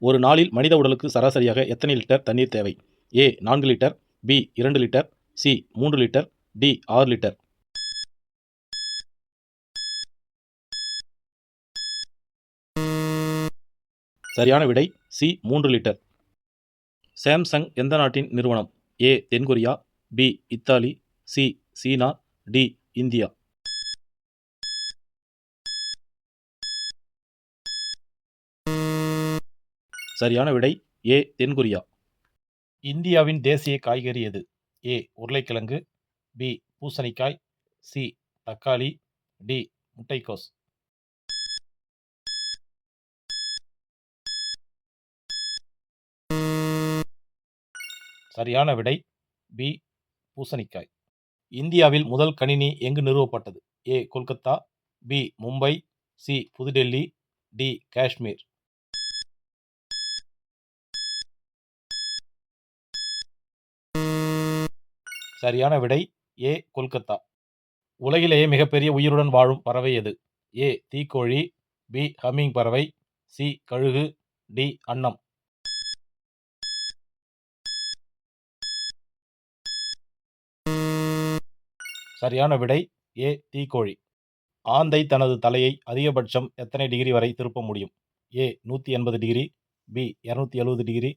ஒரு நாளில் மனித உடலுக்கு சராசரியாக எத்தனை லிட்டர் தண்ணீர் தேவை? ஏ நான்கு லிட்டர் பி இரண்டு லிட்டர் சி மூன்று லிட்டர் டி ஆறு லிட்டர். சரியான விடை சி மூன்று லிட்டர். சாம்சங் எந்த நாட்டின் நிறுவனம்? ஏ தென்கொரியா பி இத்தாலி சி சீனா டி இந்தியா. சரியான விடை ஏ தென்கொரியா. இந்தியாவின் தேசிய காய்கறி எது? ஏ உருளைக்கிழங்கு பி பூசணிக்காய் சி தக்காளி டி முட்டைக்கோஸ். சரியான விடை பி பூசணிக்காய். இந்தியாவில் முதல் கணினி எங்கு நிறுவப்பட்டது? A Kolkata B Mumbai C Pudhu Delhi D Kashmir. சரியான விடை ஏ கொல்கத்தா. உலகிலேயே மிகப்பெரிய உயிருடன் வாழும் பறவை எது? ஏ தீக்கோழி பி ஹம்மிங் பறவை சி கழுகு டி அன்னம். சரியான விடை ஏ தீக்கோழி. ஆந்தை தனது தலையை அதிகபட்சம் எத்தனை டிகிரி வரை திருப்ப முடியும்? ஏ நூற்றி எண்பது டிகிரி பி இரநூத்தி எழுபது டிகிரி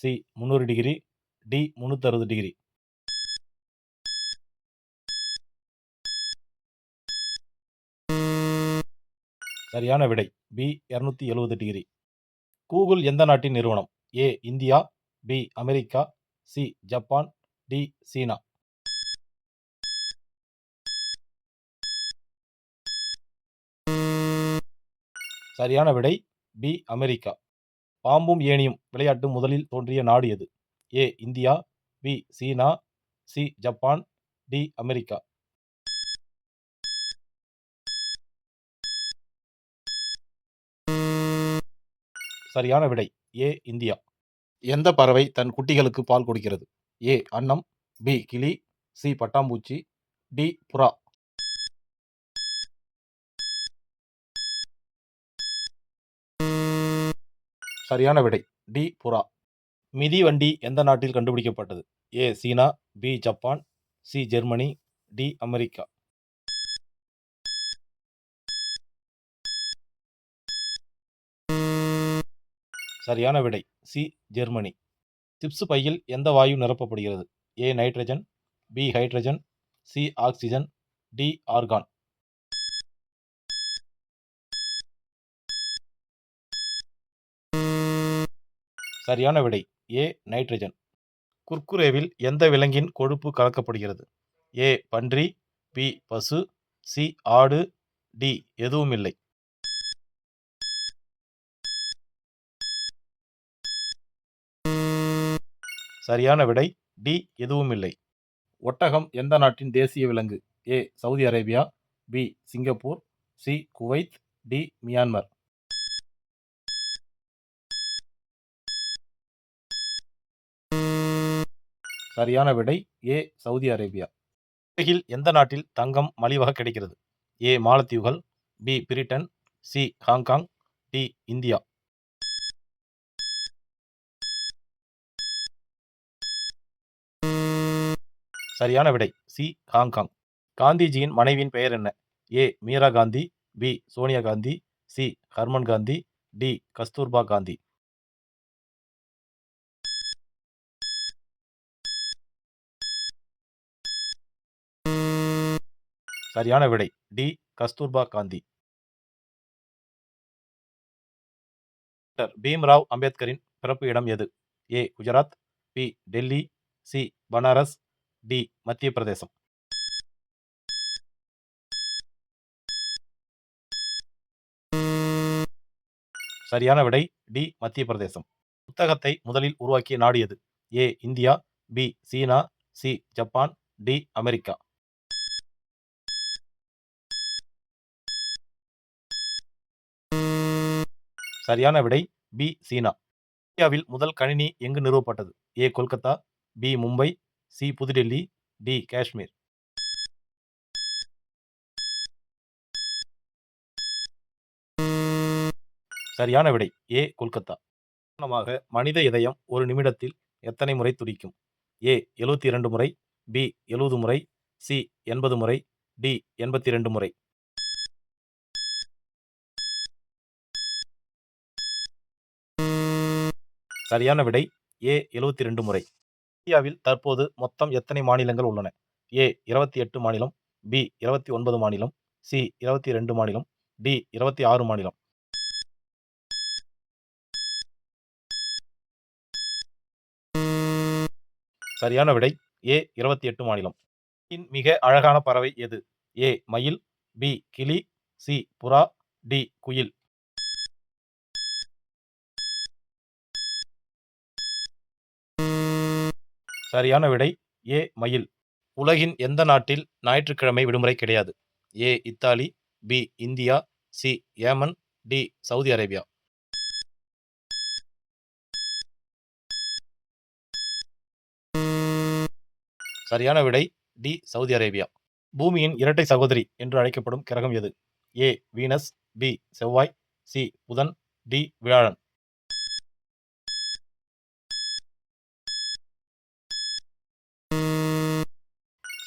சி முந்நூறு டிகிரி டி முந்நூற்றறுபது டிகிரி. சரியான விடை. பி இரநூத்தி எழுபது டிகிரி. கூகுள் எந்த நாட்டின் நிறுவனம்? A India B America C Japan D சீனா. சரியான விடை பி அமெரிக்கா. பாம்பும் ஏனியும் விளையாட்டு முதலில் தோன்றிய நாடு எது? ஏ இந்தியா பி சீனா சி ஜப்பான் டி அமெரிக்கா. சரியான விடை. A India. எந்த பறவை தன் குட்டிகளுக்கு பால் கொடுக்கிறது? ஏ அன்னம். பி கிளி. சி பட்டாம்பூச்சி. டி புறா. சரியான விடை. டி புறா. மிதி வண்டி எந்த நாட்டில் கண்டுபிடிக்கப்பட்டது? A China. B Japan. C Germany. D America. சரியான விடை. சி. ஜெர்மனி. சிப்ஸ் பையில் எந்த வாயு நிரப்பப்படுகிறது? A. Nitrogen B. Hydrogen C. Oxygen D. Argon. சரியான விடை. ஏ. நைட்ரஜன். குர்குரேவில் எந்த விலங்கின் கொழுப்பு கலக்கப்படுகிறது? ஏ. பன்றி பி. பசு சி. ஆடு டி. எதுவும் இல்லை சரியான விடை டி எதுவும் இல்லை ஒட்டகம் எந்த நாட்டின் தேசிய விலங்கு? A Saudi Arabia B Singapore C Kuwait D Myanmar. சரியான விடை ஏ சவுதி அரேபியா. உலகில் எந்த நாட்டில் தங்கம் மலிவாக கிடைக்கிறது? ஏ மாலத்தீவுகள் B Britain C Hong Kong D India. சரியான விடை. சி. ஹாங்காங் காந்திஜியின் மனைவியின் பெயர் என்ன? A. Meera Gandhi B. Sonia Gandhi C. Harman Gandhi D. Kasturba Gandhi. சரியான விடை. டி. கஸ்தூர்பா காந்தி. டாக்டர் பீம்ராவ் அம்பேத்கரின் பிறப்பு இடம் எது? A. Gujarat B. Delhi C. Banaras D Madhya Pradesh. சரியான விடை டி மத்திய பிரதேசம். புத்தகத்தை முதலில் உருவாக்கிய நாடு எது? ஏ இந்தியா பி சீனா சி ஜப்பான் டி அமெரிக்கா. சரியான விடை பி சீனா. இந்தியாவில் முதல் கணினி எங்கு நிறுவப்பட்டது? A Kolkata B Mumbai C Pudhu Delhi D Kashmir. சரியான விடை ஏ கொல்கத்தா. காரணமாக மனித இதயம் ஒரு நிமிடத்தில் எத்தனை முறை துடிக்கும்? ஏ எழுபத்தி இரண்டு முறை பி எழுபது முறை சி எண்பது முறை டி எண்பத்தி இரண்டு முறை. சரியான விடை ஏ எழுபத்தி ரெண்டு முறை. இந்தியாவில் தற்போது மொத்தம் எத்தனை மாநிலங்கள் உள்ளன? ஏ இருபத்தி எட்டு மாநிலம் பி இருபத்தி ஒன்பது மாநிலம் சி இருபத்தி ரெண்டு மாநிலம் டி இருபத்தி ஆறு மாநிலம். சரியான விடை ஏ இருபத்தி எட்டு மாநிலம். இன் மிக அழகான பறவை எது? ஏ மயில் பி கிளி சி புறா டி குயில். சரியான விடை ஏ மயில். உலகின் எந்த நாட்டில் ஞாயிற்றுக்கிழமை விடுமுறை கிடையாது? A Italy B India C Yemen D Saudi Arabia. சரியான விடை டி சவுதி அரேபியா. பூமியின் இரட்டை சகோதரி என்று அழைக்கப்படும் கிரகம் எது? ஏ வீனஸ் பி செவ்வாய் சி புதன் டி வியாழன்.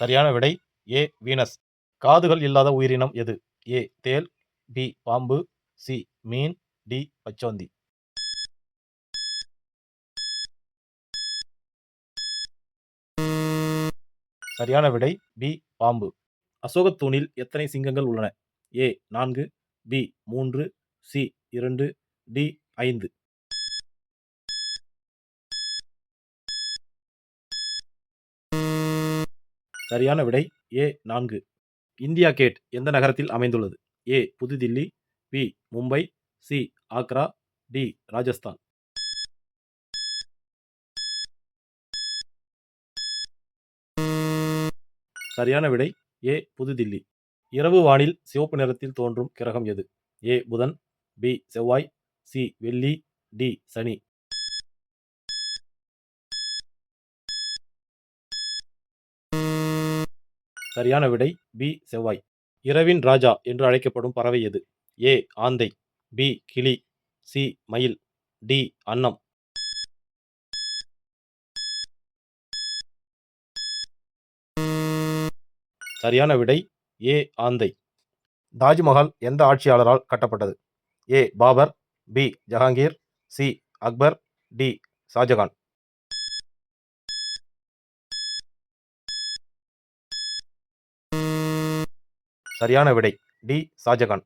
சரியான விடை ஏ வீனஸ். காதுகள் இல்லாத உயிரினம் எது? ஏ தேல் பி பாம்பு சி மீன் டி பச்சோந்தி. சரியான விடை பி பாம்பு. அசோகத்தூணில் எத்தனை சிங்கங்கள் உள்ளன? ஏ நான்கு பி மூன்று சி இரண்டு டி ஐந்து. சரியான விடை ஏ நான்கு. இந்தியா கேட் எந்த நகரத்தில் அமைந்துள்ளது? A Pudhu Dilli B Mumbai C Agra D Rajasthan. சரியான விடை ஏ புதுதில்லி. இரவு வானில் சிவப்பு நிறத்தில் தோன்றும் கிரகம் எது? ஏ புதன் பி செவ்வாய் சி வெள்ளி டி சனி. சரியான விடை பி. செவ்வாய். இரவின் ராஜா என்று அழைக்கப்படும் பறவை எது? ஏ. ஆந்தை பி. கிளி சி. மயில் டி. அன்னம். சரியான விடை ஏ. ஆந்தை. தாஜ்மஹால் எந்த ஆட்சியாளரால் கட்டப்பட்டது? A. Babur B. Jahangir C. Akbar D. Shah Jahan. சரியான விடை. டி. ஷாஜகான்.